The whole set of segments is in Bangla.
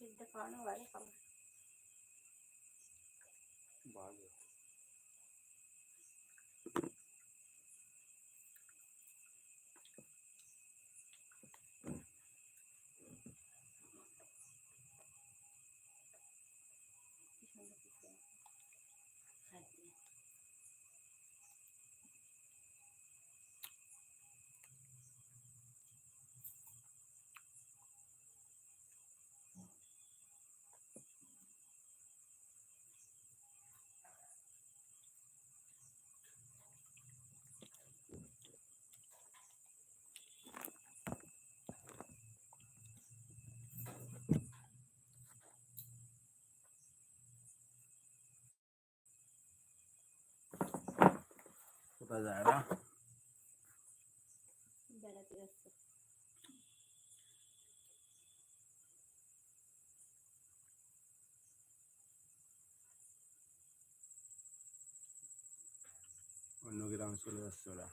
সিদ্ধ খাওয়ানো বাইরে খাব কোথায় যায় না বেড়াতে যাচ্ছে অন্য গ্রামে চলে যাচ্ছে ওরা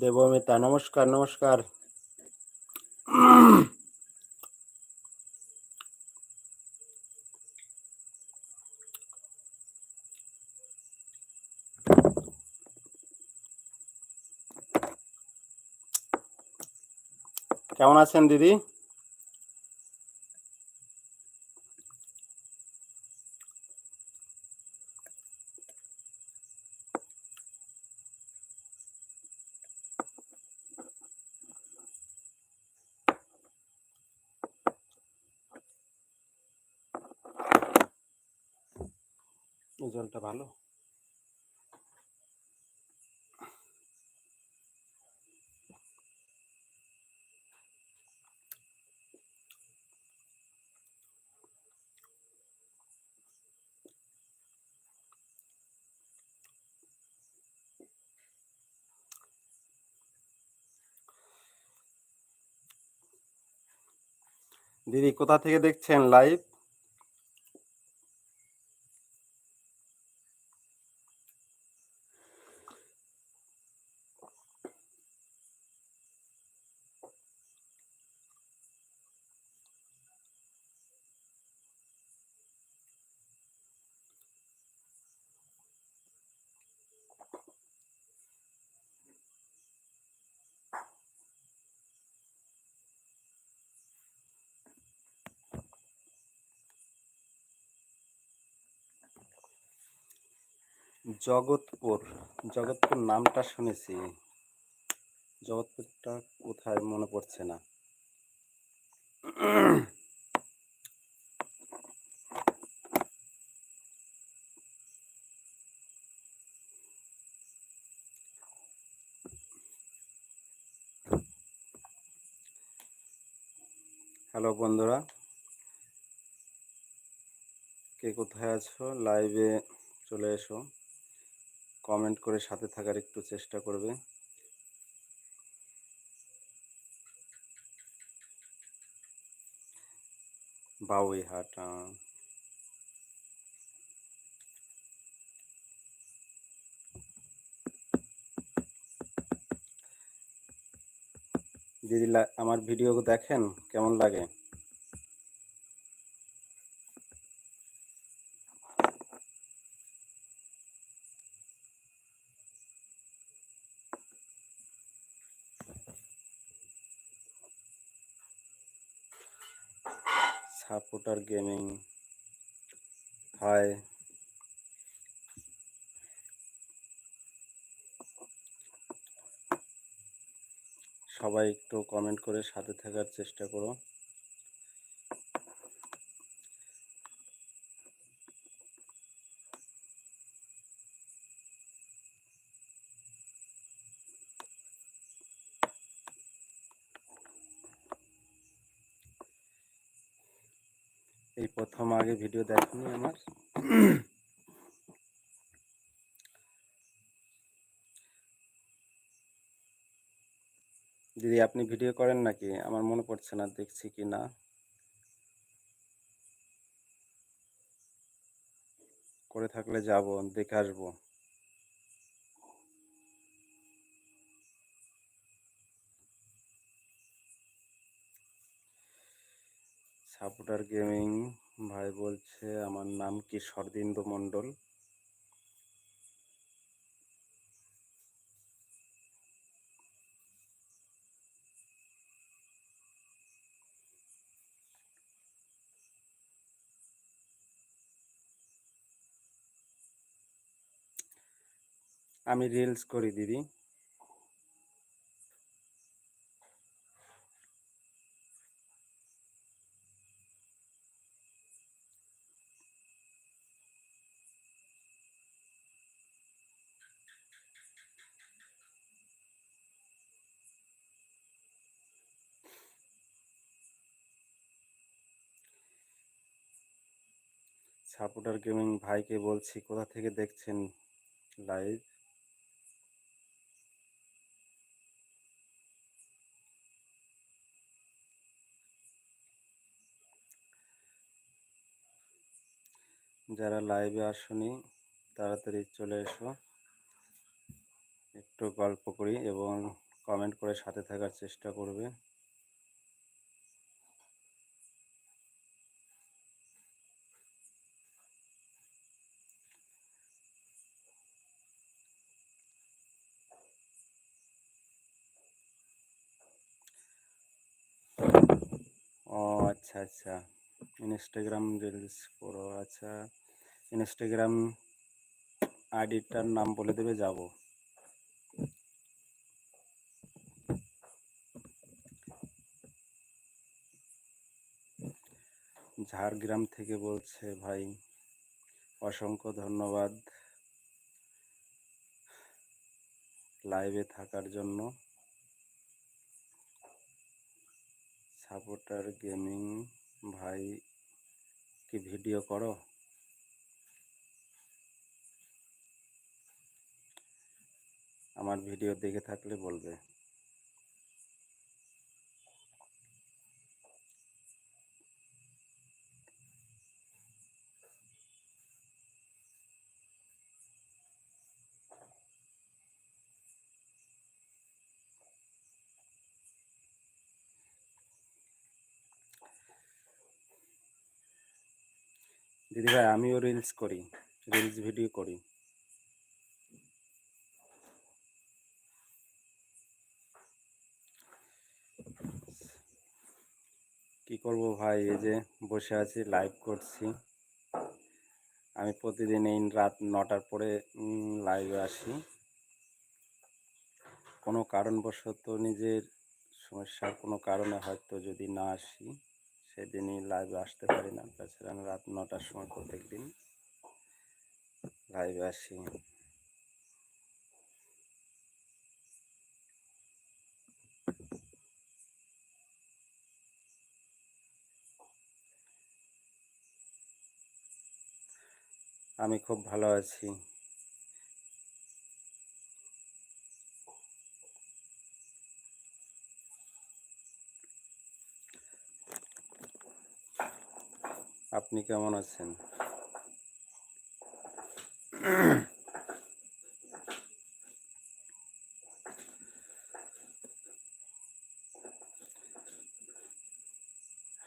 দেবমিতা নমস্কার নমস্কার। কেমন আছেন দিদি? জলটা ভালো? দিদি কোথা থেকে দেখছেন লাইভ জগৎপুর জগৎপুর নামটা শুনেছি। জগৎপুরটা কোথায় মনে পড়ছে না। হ্যালো বন্ধুরা, কে কোথায় আছো? লাইভে চলে এসো। কমেন্ট করে সাথে থাকার একটু চেষ্টা করবে। বাউইহাট দিদি আমার ভিডিও দেখেন? কেমন লাগে? সাপোর্টার গেমিং হাই সবাই একটু কমেন্ট করে সাথে থাকার চেষ্টা করো। এই প্রথম আগে ভিডিও দেখনি আমার। দিদি, আপনি ভিডিও করেন নাকি? আমার মনে পড়ছে না, দেখছি কি না। করে থাকলে যাব, দেখে আসব। সাপোর্টার গেমিং ভাই বলছে আমার নাম কি শরদিন্দু মণ্ডল? আমি রিলস করি দিদি। সাপোর্টার গেমিং ভাইকে বলছি, কোথা থেকে দেখছেন লাইভ যারা লাইভে আসনি, তাড়াতাড়ি চলে এসো। একটু গল্প করি এবং কমেন্ট করে সাথে থাকার চেষ্টা করবে ও আচ্ছা আচ্ছা। ইনস্টাগ্রাম রিলস করো আচ্ছা। ইনস্টাগ্রাম আইডিটার নাম বলে দেবে, যাব। ঝাড়গ্রাম থেকে বলছে, ভাই, অসংখ্য ধন্যবাদ। লাইভে থাকার জন্য। সাপোর্টার গেমিং ভাই কি ভিডিও করো? আমার ভিডিও দেখে থাকলে বলবে। দিদি ভাই, আমিও রিলস করি রিলস ভিডিও করি। কি করব ভাই, এই যে বসে আছি লাইভ করছি। আমি প্রতিদিন এই রাত নটার পরে লাইভে আসি। কোনো কারণবশত নিজের সমস্যার কোনো কারণে হয়তো যদি না আসি। সেদিনই লাইভে আসতে পারি না। তাছাড়া আমি রাত নটার সময় প্রত্যেক দিন লাইভে আসি। আমি খুব ভালো আছি। আপনি কেমন আছেন?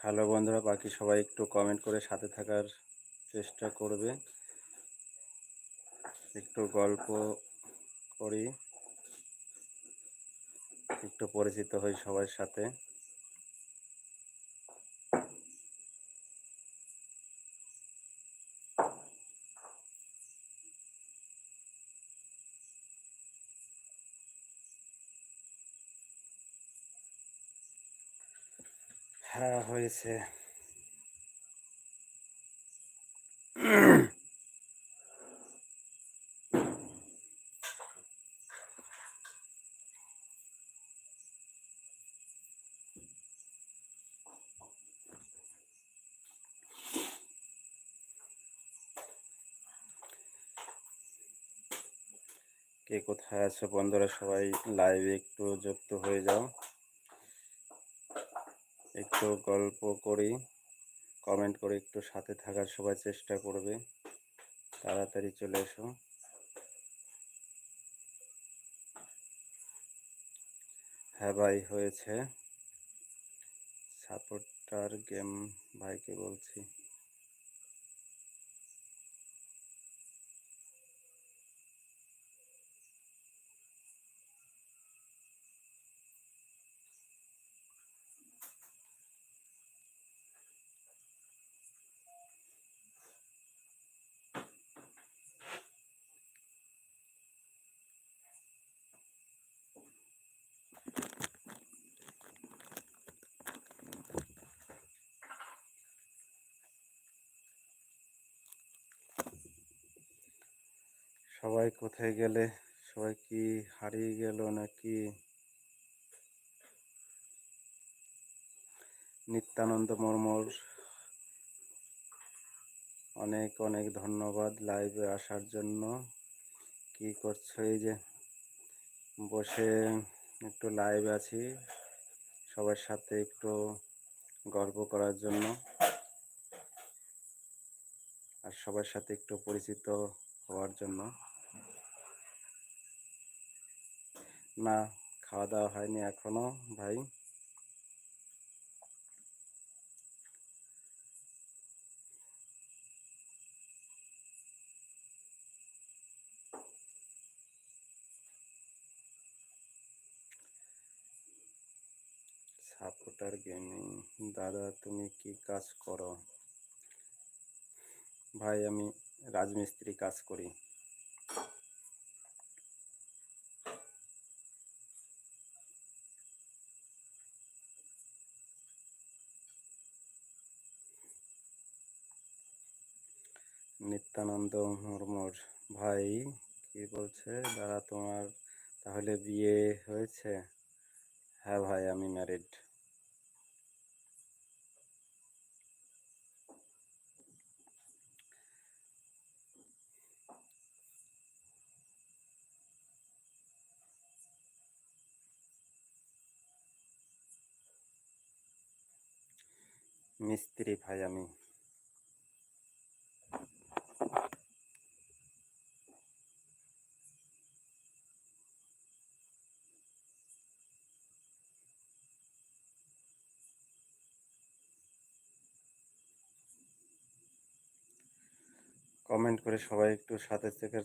হ্যালো বন্ধুরা, বাকি সবাই একটু কমেন্ট করে সাথে থাকার চেষ্টা করবে। একটু গল্প করি। একটু পরিচিত হই সবার সাথে। হ্যাঁ হয়েছে। কে কোথায় আছো বন্ধুরা? সবাই লাইভে একটু যুক্ত হয়ে যাও। একটু গল্প করি কমেন্ট করে একটু সাথে থাকার সবাই চেষ্টা করবে। তাড়াতাড়ি চলে এসো। হ্যাঁ ভাই, হয়েছে। সাপোর্টার গেম ভাইকে বলছি। সবাই কোথায় গেলে? সবাই কি হারিয়ে গেল নাকি? নিত্যানন্দ মর্মর অনেক অনেক ধন্যবাদ লাইভে আসার জন্য। কি করছ এই যে? বসে একটু লাইভ আছি সবার সাথে একটু গল্প করার জন্য। আর সবার সাথে একটু পরিচিত হওয়ার জন্য। না, খাওয়া দাওয়া হয়নি এখনও ভাই। Supporter gaming. দাদা, তুমি কি কাজ করো? ভাই, আমি রাজমিস্ত্রি কাজ করি। নিত্যানন্দ মুর্মুর, ভাই, কি বলছে? দাদা তোমার, তাহলে বিয়ে হয়েছে? হ্যাঁ ভাই, আমি ম্যারিড মিস্ত্রি ভাই আমি। কমেন্ট করে সবাই একটু সাথে থেকে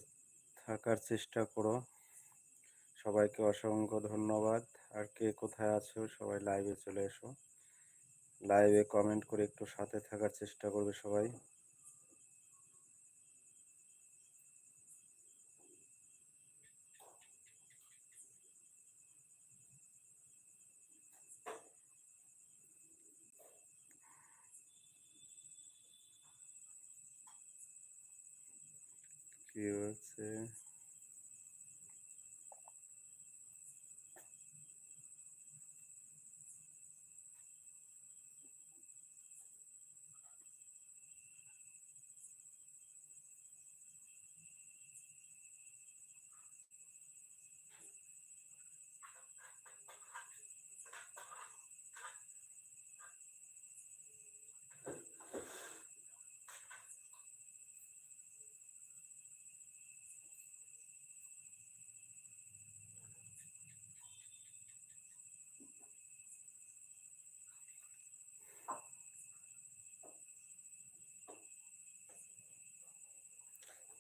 থাকার চেষ্টা করো। সবাইকে অসংখ্য ধন্যবাদ। আর কে কোথায় আছো সবাই লাইভে চলে এসো। লাইভে কমেন্ট করে একটু সাথে থাকার চেষ্টা করবে সবাই। কি হচ্ছে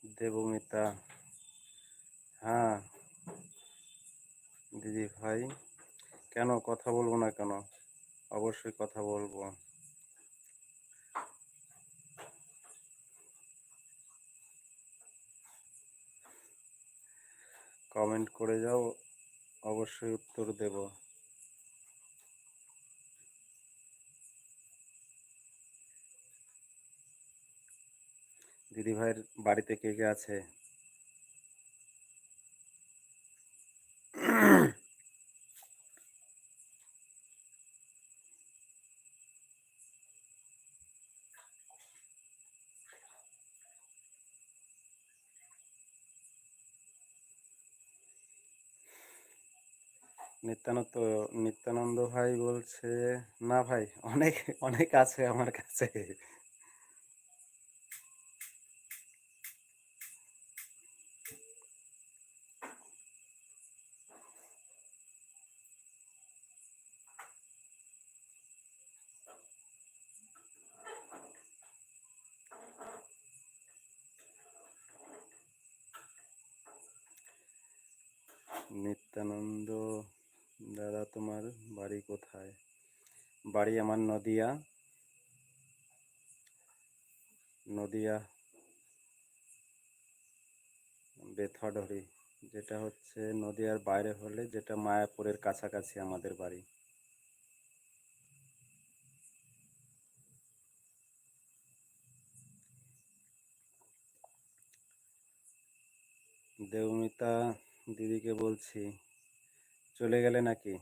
দেবমিতা হ্যাঁ দিদি ভাই, কেন কথা বলব না কেন? অবশ্যই কথা বলব। কমেন্ট করে যাও, অবশ্যই উত্তর দেব। দিদিভাইয়ের বাড়িতে কে কে আছে? নিত্যানন্দ নিত্যানন্দ ভাই বলছে, না ভাই, অনেক অনেক আছে আমার কাছে। নিত্যানন্দ, দাদা তোমার বাড়ি কোথায়? বাড়ি আমার নদিয়া। নদিয়া বেথডহরি যেটা হচ্ছে নদিয়ার বাইরে হলে যেটা মায়াপুরের কাছাকাছি আমাদের বাড়ি। দেবমিতা দিদিকে বলছি, চলে গেলে নাকি?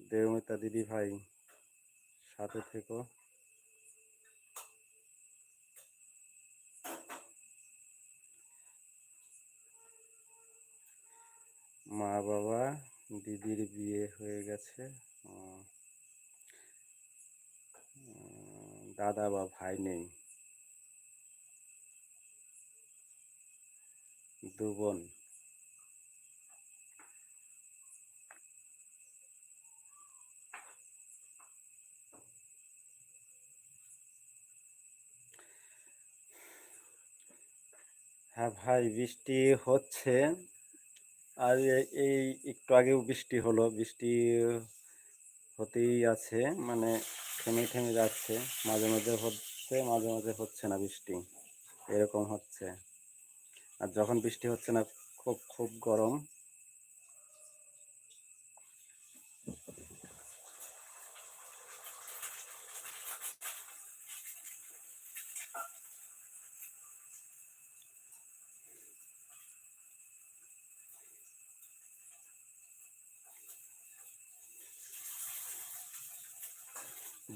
দেবমিতা দিদি ভাই, সাথে থেকো। মা বাবা, দিদির বিয়ে হয়ে গেছে। দাদা বা ভাই নেই। দু বোন। হ্যাঁ ভাই, বৃষ্টি হচ্ছে। আর এই একটু আগেও বৃষ্টি হলো। বৃষ্টি হতেই আছে মানে থেমে থেমে যাচ্ছে। মাঝে মাঝে হচ্ছে, মাঝে মাঝে হচ্ছে না বৃষ্টি। এরকম হচ্ছে। আর যখন বৃষ্টি হচ্ছে না, খুব খুব গরম।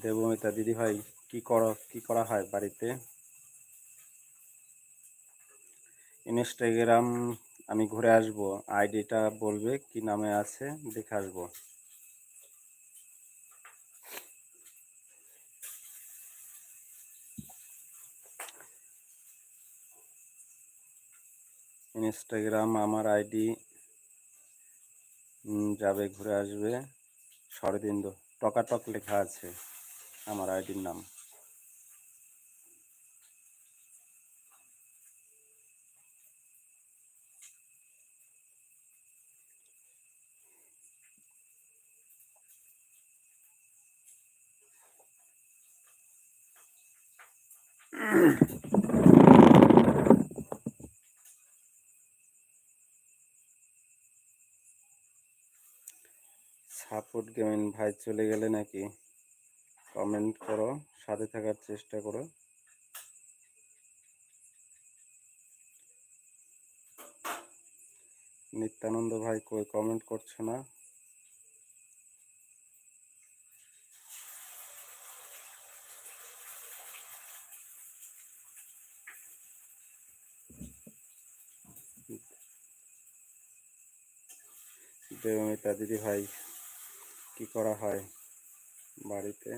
দেবমিতা দিদি ভাই কি করা কি করা হয় বাড়িতে? ইনস্টাগ্রাম, আমি ঘুরে আসব। আইডিটা বলবে কি নামে আছে, দেখে আসব। ইনস্টাগ্রাম আমার আইডি যাবে, ঘুরে আসবে। শরদিন্দু টকাটক লেখা আছে। আমার আইডির নাম। সাপোর্ট গেমিং ভাই চলে গেলে নাকি? কমেন্ট করো, সাথে থাকার চেষ্টা করো। নিত্যানন্দ ভাই কই কমেন্ট করছ না। দেবমিতা দিদি ভাই, কি করা হয় বাড়িতে?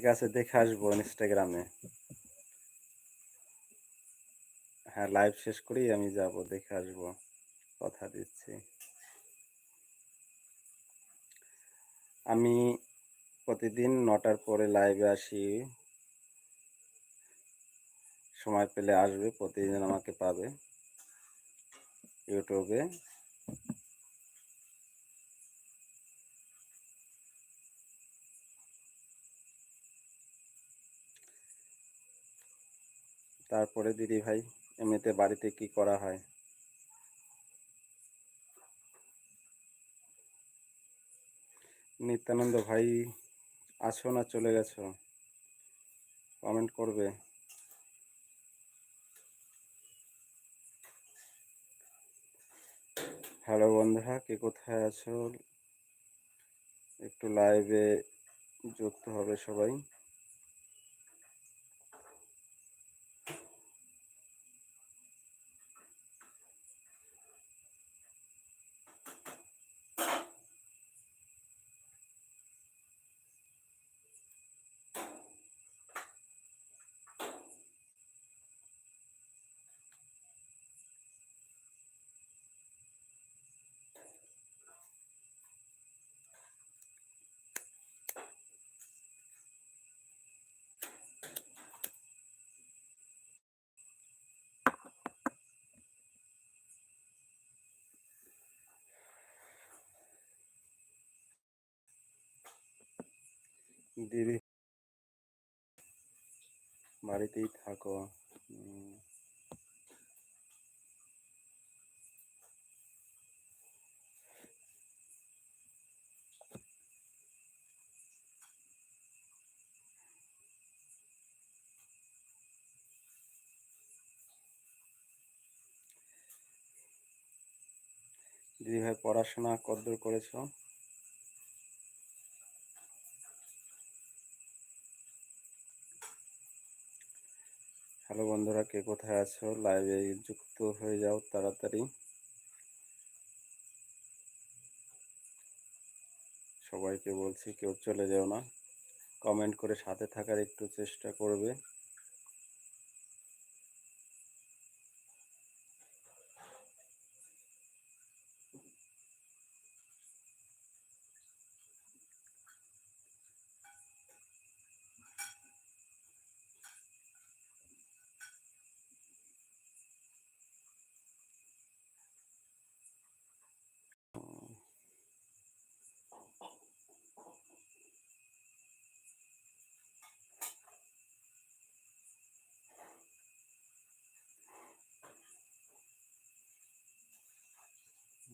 ঠিক আছে, দেখে আসব ইনস্টাগ্রামে হ্যাঁ লাইভ শেষ করেই আমি যাব, দেখে আসব, কথা দিচ্ছি। আমি প্রতিদিন নটার পরে লাইভে আসি। সময় পেলে আসবে, প্রতিদিন আমাকে পাবে। ইউটিউবে। তারপরে দিদি ভাই, এমনিতে বাড়িতে কি করা হয়? নিত্যানন্দ ভাই, আছো না চলে গেছো? কমেন্ট করবে। হ্যালো বন্ধুরা, কে কোথায় আছো? একটু লাইভে যুক্ত হবে সবাই। দিদি বাড়িতেই থাকো। উম, দিদি ভাই পড়াশোনা কতদূর করেছ? হ্যালো বন্ধুরা, কে কোথায় আছো? লাইভে যুক্ত হয়ে যাও তাড়াতাড়ি। সবাইকে বলছি, কেউ চলে যেও না। কমেন্ট করে সাথে থাকার একটু চেষ্টা করবে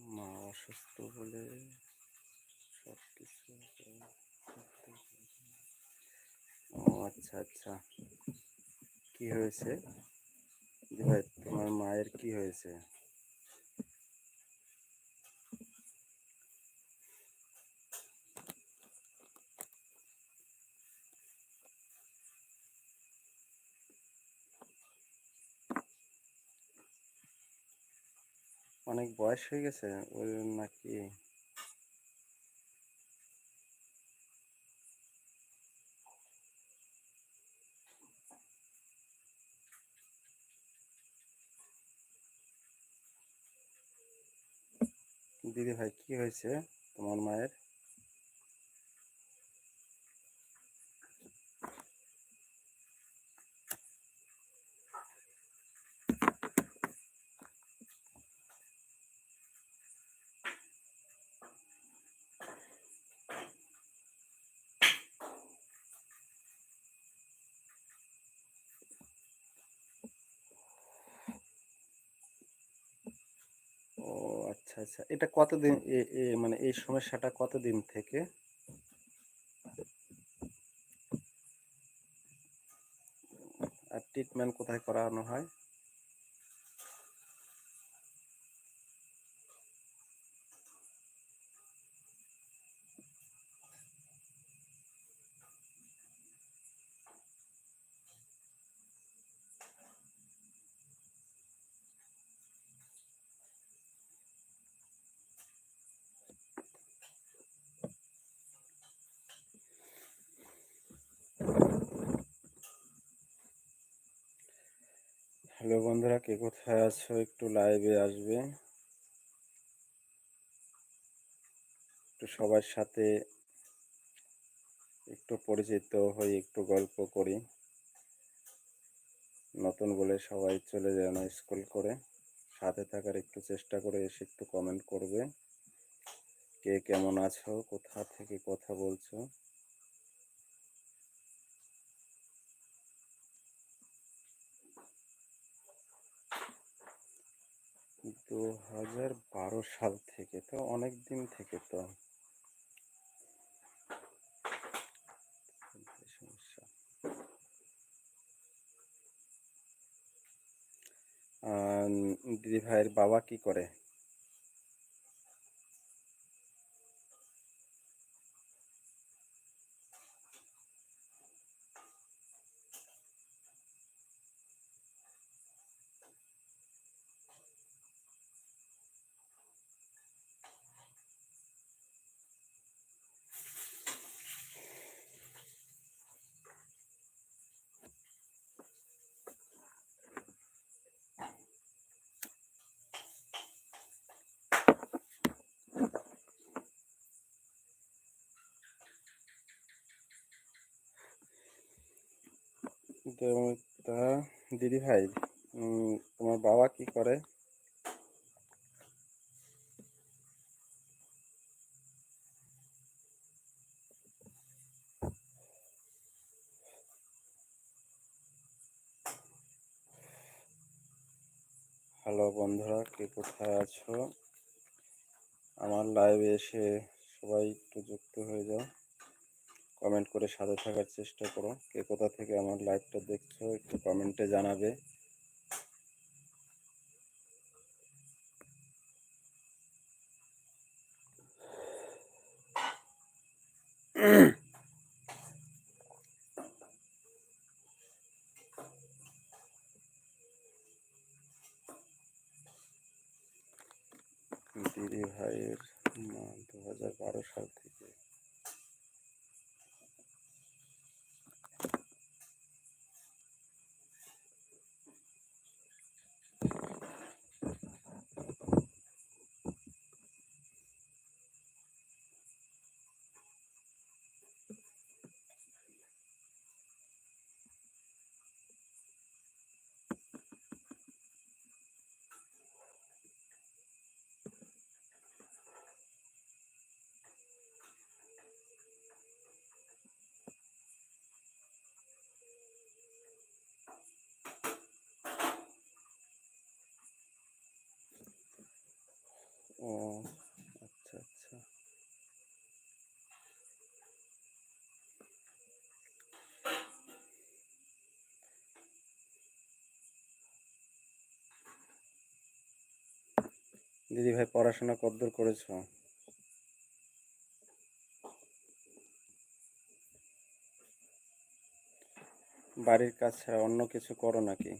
মা অসুস্থ বলে সব কিছু ও আচ্ছা আচ্ছা। কি হয়েছে? তোমার মায়ের কি হয়েছে? অনেক বয়স হয়ে গেছে ওই নাকি দিদি ভাই কি হয়েছে তোমার মায়ের ও আচ্ছা আচ্ছা। এটা কতদিন মানে এই সমস্যাটা কতদিন থেকে? আর ট্রিটমেন্ট কোথায় করানো হয়? হ্যালো বন্ধুরা, কে কোথায় আছো? একটু লাইভে আসবে। একটু সবার সাথে একটু পরিচিত হই, একটু গল্প করি। নতুন বলে সবাই চলে যায় না স্কুল করে। সাথে থাকার একটু চেষ্টা করে এসে একটু কমেন্ট করবে। কে কেমন আছো? কোথা থেকে কথা বলছো? দু হাজার বারো সাল থেকে তো অনেক দিন থেকে তো। দিদি ভাইয়ের বাবা কি করে? তো দিদি ভাই তোমার বাবা কি করে? হ্যালো বন্ধুরা, কে কোথায় আছো? আমার লাইভে এসে সবাই একটু যুক্ত হয়ে যাও। কমেন্ট করে সাথে থাকার চেষ্টা করো। কে কোথা থেকে আমার লাইভটা দেখছ একটু কমেন্টে জানাবে দিদি ভাইয়ের মা দু হাজার বারো সাল থেকে ও আচ্ছা আচ্ছা। দিদি ভাই, পড়াশোনা কতদূর করেছ? বাড়ির কাজ ছাড়া অন্য কিছু করো নাকি?